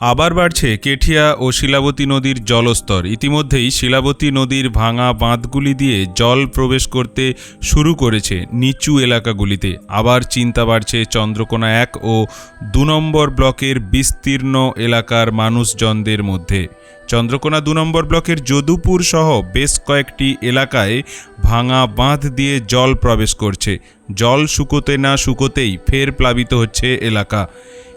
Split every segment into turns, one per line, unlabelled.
আবার বাড়ছে কেঠিয়া ও শিলাবতী নদীর জলস্তর। ইতিমধ্যেই শিলাবতী নদীর ভাঙা বাঁধগুলি দিয়ে জল প্রবেশ করতে শুরু করেছে নিচু এলাকাগুলিতে। আবার চিন্তা বাড়ছে চন্দ্রকোনা এক ও দু নম্বর ব্লকের বিস্তীর্ণ এলাকার মানুষজনদের মধ্যে। চন্দ্রকোনা দু নম্বর ব্লকের যদুপুর সহ বেশ কয়েকটি এলাকায় ভাঙা বাঁধ দিয়ে জল প্রবেশ করছে। জল শুকোতে না শুকোতেই ফের প্লাবিত হচ্ছে এলাকা।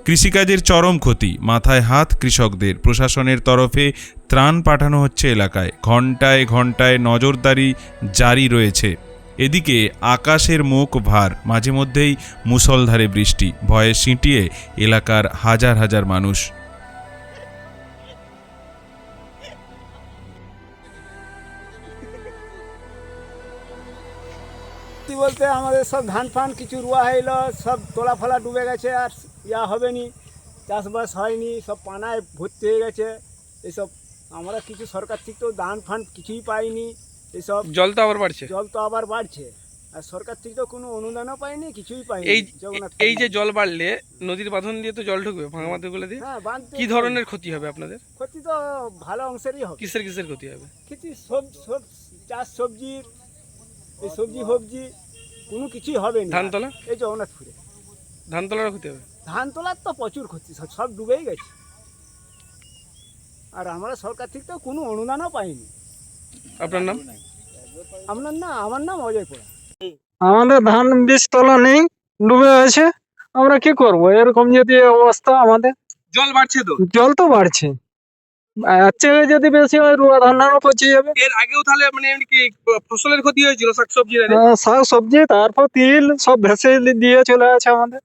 কৃষিকাজের চরম ক্ষতি। মাথায় হাত কৃষকদের। প্রশাসনের তরফে ত্রাণ পাঠানো হচ্ছে এলাকায়। ঘণ্টায় ঘন্টায় নজরদারি জারি রয়েছে। এদিকে আকাশের মুখ ভার, মাঝে মধ্যেই মুসলধারে বৃষ্টি। ভয়ে সিঁটিয়ে এলাকার হাজার হাজার মানুষ।
সত্যি বলতে আমাদের সব ধান ফান কিছু রোয়া হইল সব তোলা ফলা ডুবে গেছে আর ইয়া হবে নি চাষবাস হয়নি সব পানায় ভর্তি হয়ে গেছে। এইসব আমরা কিছু সরকার থেকে তো ধান ফান কিছুই পাইনি এইসব
জল তো আবার বাড়ছে।
জল তো আবার বাড়ছে। আর সরকার থেকে তো কোনো অনুদানও পাইনি কিছুই পাইনি।
এই এই যে জল বাড়লে নদীর বাঁধন দিয়ে তো জল ঢুকবে ভাঙা বাঁধগুলো দিয়ে?
হ্যাঁ
কি ধরনের ক্ষতি হবে আপনাদের?
ক্ষতি তো ভালো অংশেরই হবে।
কিসের কিসের ক্ষতি হবে?
ক্ষতি সব সব চাষ সবজির এই সবজি ফবজি কোনো কিছুই হবে না।
ধান তোলা
এই জগন্নাথপুরে।
ধান তোলার ক্ষতি হবে?
ধান তোলার তো প্রচুর ক্ষতি সব- সব ডুবেই গেছে। আর আমরা সরকার থেকে তো কোনো অনুদানও পাইনি।
আপনার নাম?
আপনার না আমার নাম অজয় পোড়া।
আমাদের ধান বীজ তোলা নেই ডুবে আছে আমরা কি করব? এরকম যদি অবস্থা আমাদের।
জল বাড়ছে তো?
জল তো বাড়ছে। আর চেয়ে যদি বেশি হয় রুয়া ধানারও পচে যাবে
এর আগেও তাহলে মানে এমনি কি ফসলের ক্ষতি হয়েছিল শাকসবজি
আহ, শাক সবজি তারপর তিল সব ভেসে দিয়ে চলে আছে আমাদের।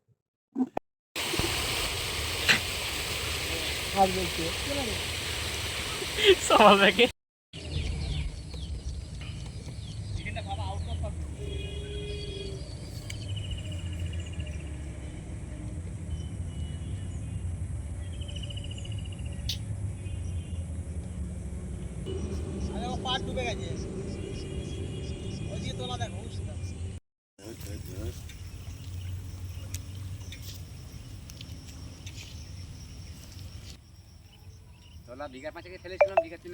তোলা বিঘা পাঁচেকে ফেলেছিলাম বিঘা তিন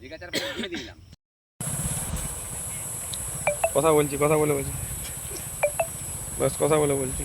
বিঘা চার পাঁচ দিলাম।
কথা বলছি কথা বলে বলছি। বাস কথা বলে বলছি।